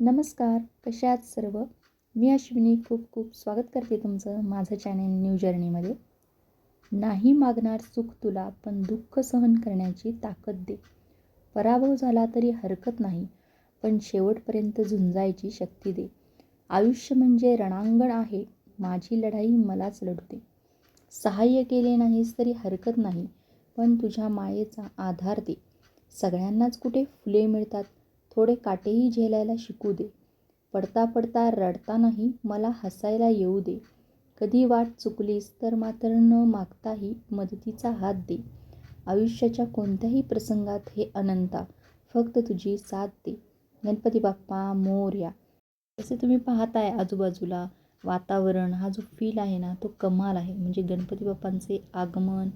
नमस्कार कशा आहात सर्व? मी अश्विनी खूप खूप स्वागत करते तुमचं माझं चॅनल न्यू जर्नीमध्ये नाही मागणार सुख तुला पण दुःख सहन करण्याची ताकद दे. पराभव झाला तरी हरकत नाही पण शेवटपर्यंत झुंजायची शक्ती दे. आयुष्य म्हणजे रणांगण आहे माझी लढाई मलाच लढते. सहाय्य केले नाहीस तरी हरकत नाही पण तुझ्या मायेचा आधार दे. सगळ्यांनाच कुठे फुले मिळतात? थोडे काटेही झेलायला शिकू दे. पडता पडता रडतानाही मला हसायला येऊ दे. कधी वाट चुकलीस तर मात्र न मागताही मदतीचा हात दे. आयुष्याच्या कोणत्याही प्रसंगात हे अनंता फक्त तुझी साथ दे. गणपती बाप्पा मोर्या जसे तुम्ही पाहताय आजूबाजूला वातावरण हा जो फील आहे ना तो कमाल आहे. म्हणजे गणपती बाप्पांचे आगमन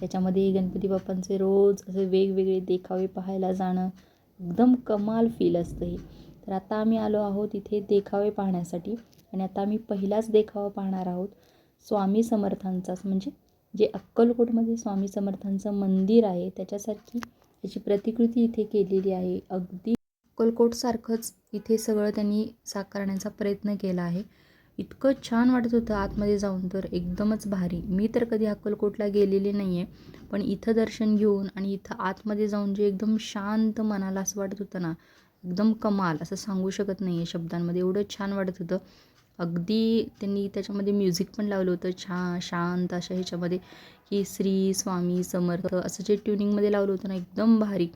त्याच्यामध्ये गणपती बाप्पांचे रोज असे वेगवेगळे देखावे पाहायला जाणं एकदम कमाल फील असतं हे. तर आता आम्ही आलो आहोत इथे देखावे पाहण्यासाठी आणि आता आम्ही पहिलाच देखावा पाहणार आहोत स्वामी समर्थांचाच म्हणजे जे अक्कलकोटमध्ये स्वामी समर्थांचं मंदिर आहे त्याच्यासारखी त्याची प्रतिकृती इथे केलेली आहे. अगदी अक्कलकोटसारखंच इथे सगळं त्यांनी साकारण्याचा प्रयत्न केला आहे. इतकं छान वाटत होतं आतमध्ये जाऊन तर एकदमच भारी. मी तर कधी अक्कलकोटला गेलेले नाही आहे पण इथं दर्शन घेऊन आणि इथं आतमध्ये जाऊन जे एकदम शांत मनाला असं वाटत होतं ना एकदम कमाल असं सांगू शकत नाही आहे शब्दांमध्ये. एवढं छान वाटत होतं. अगदी त्यांनी त्याच्यामध्ये म्युझिक पण लावलं होतं छान शांत अशा ह्याच्यामध्ये की श्री स्वामी समर्थ असं जे ट्युनिंगमध्ये लावलं होतं ना एकदम भारी.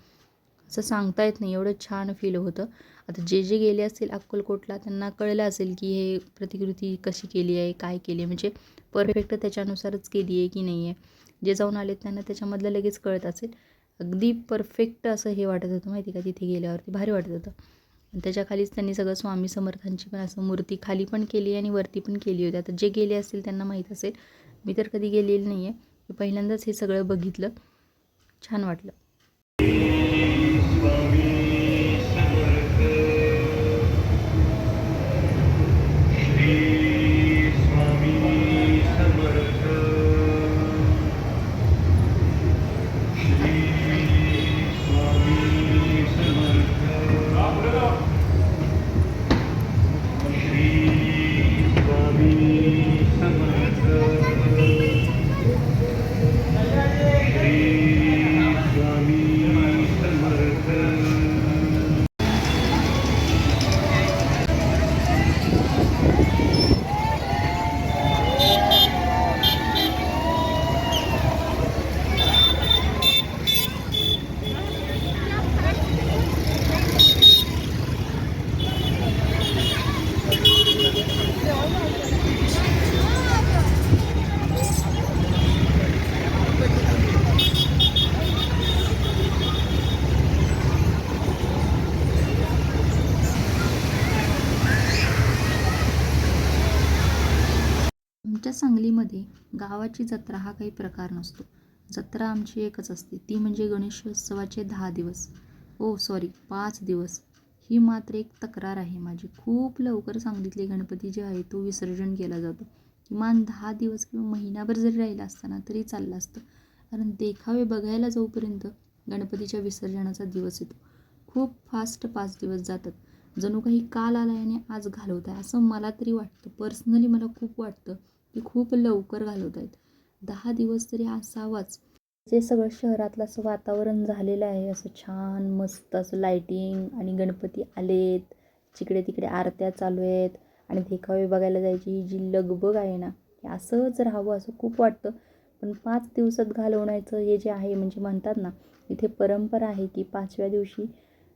असं सांगता येत नाही. एवढं छान फील होतं. आता जे जे गेले असतील अक्कलकोटला त्यांना कळलं असेल की हे प्रतिकृती कशी केली आहे काय केली आहे. म्हणजे परफेक्ट त्याच्यानुसारच केली आहे की नाही आहे जे जाऊन आले त्यांना त्याच्यामधलं लगेच कळत असेल. अगदी परफेक्ट असं हे वाटत होतं. माहिती का? तिथे गेल्यावरती भारी वाटत होतं. आणि त्याच्याखालीच त्यांनी सगळं स्वामी समर्थांची पण असं मूर्ती खाली पण केली आणि वरती पण केली होती. आता जे गेले असतील त्यांना माहीत असेल. मी तर कधी गेलेली नाही आहे मी पहिल्यांदाच हे सगळं बघितलं. छान वाटलं. आमच्या सांगलीमध्ये गावाची जत्रा हा काही प्रकार नसतो. जत्रा आमची एकच असते. ती म्हणजे गणेशोत्सवाचे दहा दिवस. ओ सॉरी पाच दिवस. ही मात्र एक तक्रार आहे माझी. खूप लवकर सांगलीतले गणपती जे आहे तो विसर्जन केला जातो. किमान दहा दिवस किंवा महिनाभर जरी राहिला असताना तरी चाललं असतं. कारण देखावे बघायला जाऊपर्यंत गणपतीच्या विसर्जनाचा दिवस येतो. खूप फास्ट पाच दिवस जातात. जणू काही काल आला आणि आज घालवत आहे असं मला तरी वाटतं. पर्सनली मला खूप वाटतं. की खूप लवकर घालवत आहेत दहा दिवस तरी असावाच. जे सगळं शहरातलं असं वातावरण झालेलं आहे असं छान मस्त असं लायटिंग आणि गणपती आलेत. जिकडे तिकडे आरत्या चालू आहेत आणि देखावे बघायला जायची ही जी लगबग आहे ना की असंच राहावं असं खूप वाटतं. पण पाच दिवसात घालवण्याचं हे जे आहे म्हणजे म्हणतात ना इथे परंपरा आहे की पाचव्या दिवशी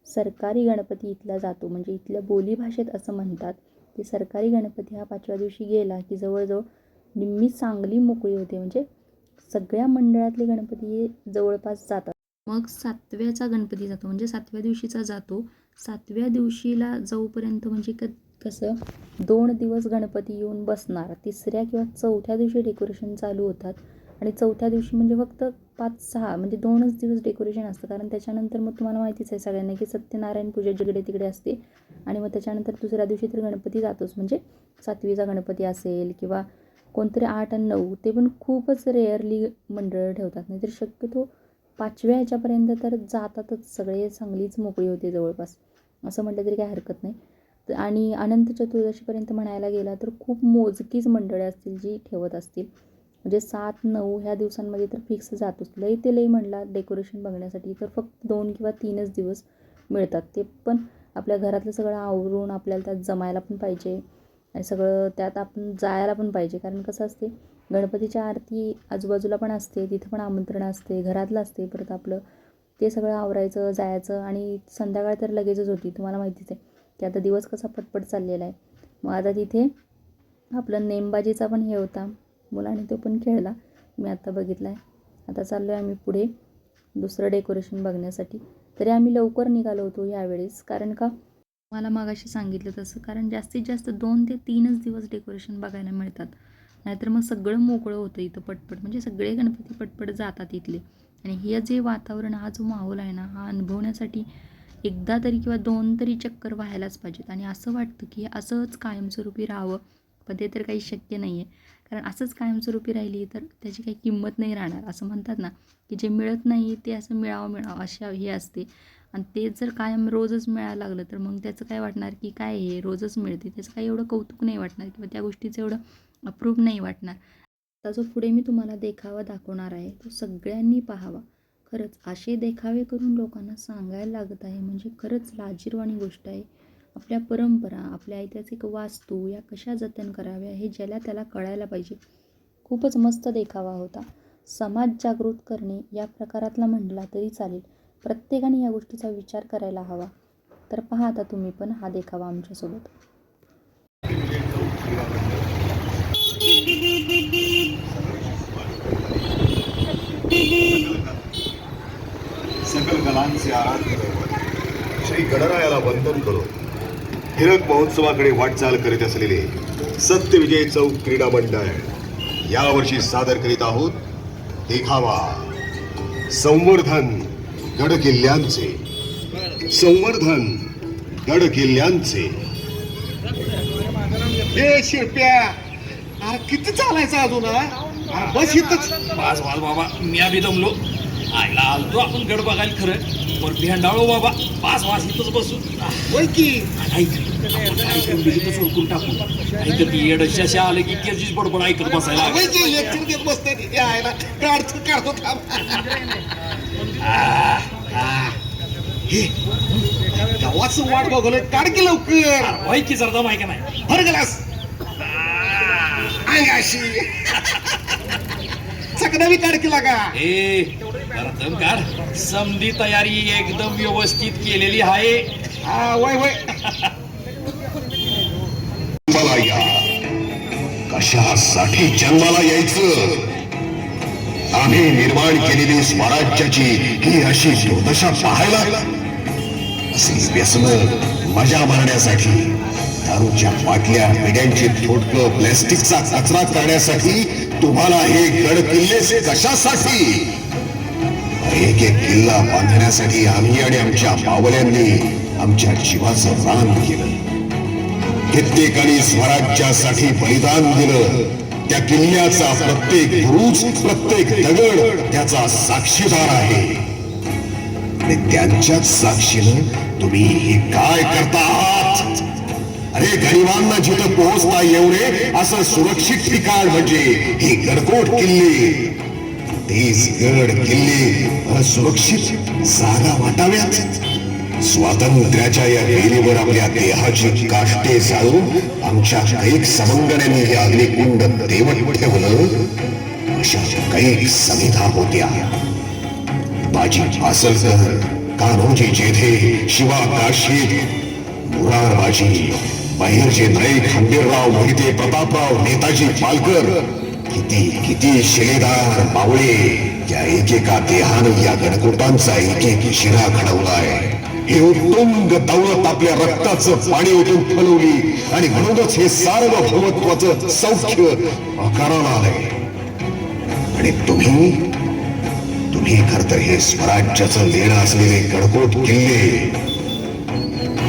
सरकारी गणपती इथला जातो. म्हणजे इथल्या बोलीभाषेत असं म्हणतात की सरकारी गणपती हा पाचव्या दिवशी गेला की जवळजवळ निम्मी सांगली मोकळी होते. म्हणजे सगळ्या मंडळातले गणपती हे जवळपास जातात. मग सातव्याचा गणपती जातो. म्हणजे सातव्या दिवशीचा जातो. सातव्या दिवशीला जाऊपर्यंत म्हणजे क कसं? दोन दिवस गणपती येऊन बसणार. तिसऱ्या किंवा चौथ्या दिवशी डेकोरेशन चालू होतात. आणि चौथ्या दिवशी म्हणजे फक्त पाच सहा म्हणजे दोनच दिवस डेकोरेशन असतं. कारण त्याच्यानंतर मग तुम्हाला माहितीच आहे सगळ्यांना की सत्यनारायण पूजा जिकडे तिकडे असते. आणि मग त्याच्यानंतर दुसऱ्या दिवशी तर गणपती जातोच. म्हणजे सातवीचा गणपती असेल किंवा कोणतरी आठ आणि नऊ ते पण खूपच रेअरली मंडळं ठेवतात. नाहीतर शक्यतो पाचव्या ह्याच्यापर्यंत तर जातातच सगळे चांगलीच मोकळी होते जवळपास. असं म्हटलं तरी काही हरकत नाही. आणि अनंत चतुर्दशीपर्यंत म्हणायला गेला तर खूप मोजकीच मंडळे असतील जी ठेवत असतील. म्हणजे सात नऊ ह्या दिवसांमध्ये तर फिक्स जातोच. लई ते लई म्हणला डेकोरेशन बघण्यासाठी तर फक्त दोन किंवा तीनच दिवस मिळतात. ते पण आपल्या घरातलं सगळं आवरून आपल्याला त्यात जमायला पण पाहिजे. आणि सगळं त्यात आपण जायला पण पाहिजे. कारण कसं असते गणपतीच्या आरती आजूबाजूला पण असते तिथं पण आमंत्रण असते घरातलं असते परत आपलं. ते सगळं आवरायचं जायचं आणि संध्याकाळ तर लगेचच होती तुम्हाला माहितीच आहे. की आता दिवस कसा पटपट चाललेला आहे. मग आता तिथे आपलं नेमबाजीचा पण हे होता. मुलाने तो पण खेळला. मी आत्ता बघितला आहे आता चाललो आहे आम्ही पुढे दुसरं डेकोरेशन बघण्यासाठी. तरी आम्ही लवकर निघालो होतो यावेळेस. कारण का? मला मागाशी सांगितलं तसं कारण जास्तीत जास्त दोन ते तीनच दिवस डेकोरेशन बघायला मिळतात. नाहीतर मग सगळं मोकळं होतं इथं पटपट. म्हणजे सगळे गणपती पटपट जातात इथले. आणि हे जे वातावरण हा जो माहोल आहे ना हा अनुभवण्यासाठी एकदा तरी किंवा दोन तरी चक्कर व्हायलाच पाहिजेत. आणि असं वाटतं की असंच कायमस्वरूपी राहावं. पण ते तर काही शक्य नाही आहे कारण असंच कायमस्वरूपी राहिली तर त्याची काही किंमत नाही राहणार. असं म्हणतात ना की जे मिळत नाही ते असं मिळावं मिळावं अशा हे असते. आणि तेच जर कायम रोजच मिळायला लागलं तर मग त्याचं काय वाटणार की काय हे रोजच मिळते? त्याचं काही एवढं कौतुक नाही वाटणार किंवा त्या गोष्टीचं एवढं अप्रूप नाही वाटणार. आता जो पुढे मी तुम्हाला देखावा दाखवणार आहे. तो सगळ्यांनी पाहावा. खरंच असे देखावे करून लोकांना सांगायला लागत आहे म्हणजे खरंच लाजीरवाणी गोष्ट आहे. आपल्या परंपरा आपल्या ऐतिहासिक वास्तू या कशा जतन कराव्या हे ज्याला त्याला कळायला पाहिजे. खूपच मस्त देखावा होता. समाज जागृत करणे या प्रकारातला म्हटला तरी चालेल. प्रत्येकाने या गोष्टीचा विचार करायला हवा. तर पहा आता तुम्ही पण हा देखावा आमच्यासोबत. सकल कलांचे आराध्य श्री गणरायाला वंदन करो. हिरक महोत्सवाकडे वाटचाल करीत असलेले सत्यविजय चौक क्रीडा मंडळ. यावर्षी सादर करीत आहोत देखावा. संवर्धन. गड किल्ल्यांचे संवर्धन गड किल्ल्यांचे ए शिरप्या अरे किती चालायचं अजून हा? अरे बस इथंच. बास बास बाबा मी आम्ही दमलो. आईला आलतो आपण गड बघायला खरं. पण भेंडाळो बाबा बास वास इथंच बसू होय की? कार्यक्रम बिलिकच उरकून टाकू. नाहीतर ती येड शशा आले की केजीच बडबड ऐकत बसायला होय. की? लेक्चर देत बसते तिथे आहे काढतो काढतो थांब. हे. गावाचं वाट बघवलं काढ की लवकर. होय की जरा माहिती नाही. भर गलास. अंगाशी बी काढ की लागा. ए जरा दम काढ. समधी तयारी एकदम व्यवस्थित केलेली आहे. हा वय वय जन्माला या. कशासाठी जन्माला यायचं? आम्ही निर्माण केलेली स्वराज्याची ही अशी दुर्दशा पाहायला असे व्यसन मजा मारण्यासाठी दारूच्या बाटल्या पिढ्यांची थोडक प्लॅस्टिकचा कचरा करण्यासाठी तुम्हाला हे गड किल्ले कशासाठी? एक एक किल्ला बांधण्यासाठी आम्ही आणि आमच्या बावल्यांनी आमच्या जीवाचं रान केलं. कित्येकाने स्वराज्यासाठी बलिदान दिलं. त्या किल्ल्याचा प्रत्येक बुरुज प्रत्येक दगड त्याचा साक्षीदार आहे. आणि त्यांच्याच साक्षीनं तुम्ही हे काय करता आहात अरे गरिबांना जिथं पोहोचता एवढे असं सुरक्षित ठिकाण म्हणजे हे गडकोट किल्ले. तेच गड किल्ले असुरक्षित जागा वाटाव्यात. स्वातंत्र्याच्या या वेलीवर आपल्या देहाची काष्टे जाळून आमच्या कैक समंगण्याने हे अग्निकुंड देवट ठेवलं. अशा कैक समिधा होत्या. बाजी आसलकर कान्होजी जेधे शिवा काशीद मुरारबाजी बाहेरचे नाईक खंबीरराव मोहिते प्रतापराव नेताजी पालकर किती किती शिलेदार मावळे या एकेका देहानं या गणकोटांचा एक एक शिरा घडवलाय. हे उत्तुंग दौलत आपल्या रक्ताचं पाणी ओतून फलवली आणि म्हणूनच हे सार्वभौमत्वाचं सौख्य आकाराला आलंय. आणि तुम्ही तुम्ही खर तर हे स्वराज्याचं लेणं असलेले गडकोट किल्ले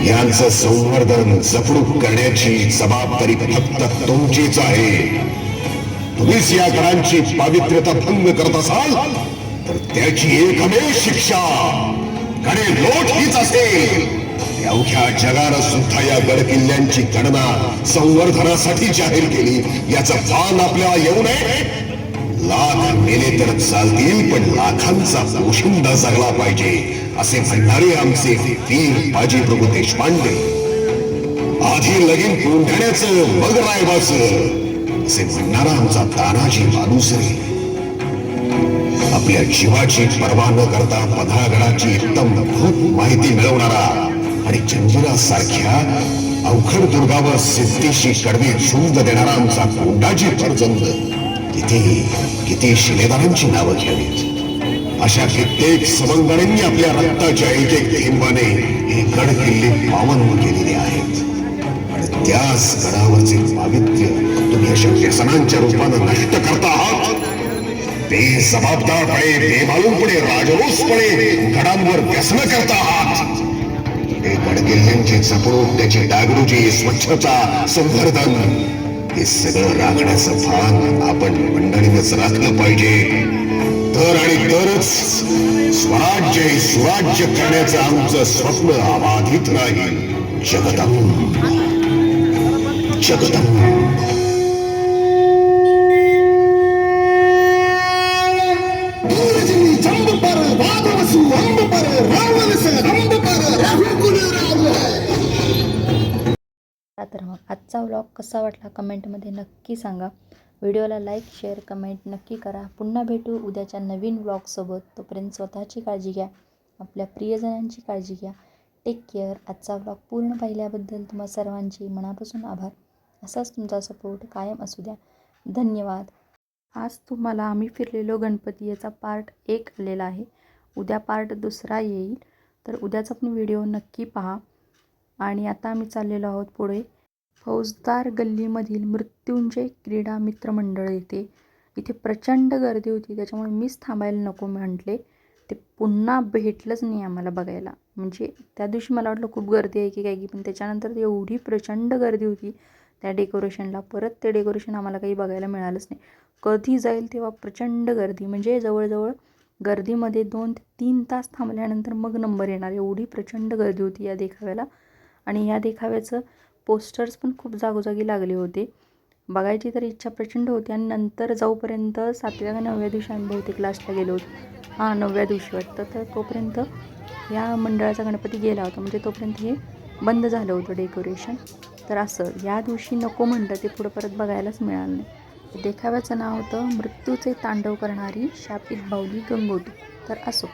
यांचं संवर्धन जपणूक करण्याची जबाबदारी फक्त तुमचीच आहे. तुम्हीच या घरांची पावित्र्यता भंग करत असाल तर त्याची एकमेव शिक्षा कडे लोट हीच असेल. अवघ्या जगानं सुद्धा या गड किल्ल्यांची गणना संवर्धनासाठी जाहीर केली. याचा भान आपल्याला येऊ नये लाख मेले तर चालतील पण लाखांचा पोशिंदा जगला पाहिजे असे म्हणणारे आमचे वीर बाजी प्रभू देशपांडे. आधी लगीन कोंढण्याचं मग रायबाचं असे म्हणणारा आमचा तानाजी मालुसरे आपल्या जीवाची पर्वा न करता पधागडाची उत्तमभूत माहिती मिळवणारा आणि जंजिरा सारख्या अवघड दुर्गावर सिद्धीशी कडवी झुंज देणारा आमचा कोंडाजी फरजंद किती किती शिलेदारांची नावं घ्यावीत? अशा कित्येक सवंगड्यांनी आपल्या रक्ताच्या एक एक थेंबाने हे गड किल्ले पावन केलेले आहेत. आणि त्याच गडावरचे पावित्र्य तुम्ही अशा व्यसनांच्या रूपानं नष्ट करता आहात? बेजबाबदारपणे बेमालूमपणे राजरोसपणे घडांवर व्यसन करता आहात हे गडकिल्ल्यांची चपळूक त्याची डागडुजी स्वच्छता संवर्धन हे सगळं राखण्याचं भान आपण मंडळीनच राखलं पाहिजे. तर आणि तरच स्वराज्य हे सुराज्य करण्याचं आमचं स्वप्न अबाधित राहील. जगदम जगदम आजचा व्लॉग कसा वाटला कमेंटमध्ये नक्की सांगा. व्हिडिओला लाईक शेअर कमेंट नक्की करा. पुन्हा भेटू उद्याच्या नवीन व्लॉगसोबत तोपर्यंत स्वतःची काळजी घ्या. आपल्या प्रियजनांची काळजी घ्या. टेक केअर आजचा व्लॉग पूर्ण पाहिल्याबद्दल तुम्हा सर्वांची मनापासून आभार. असाच तुमचा सपोर्ट कायम असू द्या. धन्यवाद. आज तुम्हाला आम्ही फिरलेलो गणपती याचा पार्ट एक आलेला आहे. उद्या पार्ट दुसरा येईल. तर उद्याचा पण व्हिडिओ नक्की पहा. आणि आता आम्ही चाललेलो आहोत पुढे. फौजदार गल्लीमधील मृत्युंजय क्रीडा मित्रमंडळ येथे इथे प्रचंड गर्दी होती. त्याच्यामुळे मीच थांबायला नको म्हटले. ते पुन्हा भेटलंच नाही आम्हाला बघायला. म्हणजे त्या दिवशी मला वाटलं खूप गर्दी आहे की काय की पण त्याच्यानंतर एवढी प्रचंड गर्दी होती त्या डेकोरेशनला. परत ते डेकोरेशन आम्हाला काही बघायला मिळालंच नाही. कधी जाईल तेव्हा प्रचंड गर्दी. म्हणजे जवळजवळ गर्दीमध्ये दोन ते तीन तास थांबल्यानंतर मग नंबर येणार. एवढी प्रचंड गर्दी होती या देखाव्याला. आणि या देखाव्याचं पोस्टर्स पण खूप जागोजागी लागले होते. बघायची तर इच्छा प्रचंड होती आणि नंतर जाऊपर्यंत सातव्या का नवव्या दिवशी आम्ही बहुतेक क्लासला गेलो होतो. हां नवव्या दिवशी वाटतं. तर तोपर्यंत या मंडळाचा गणपती गेला होता. म्हणजे तोपर्यंत हे बंद झालं होतं डेकोरेशन तर असं या दिवशी नको म्हणलं ते पुढं परत बघायलाच मिळालं नाही. देखाव्याचं नाव होतं मृत्यूचे तांडव करणारी शापित बाऊली गंगोटी तर असो.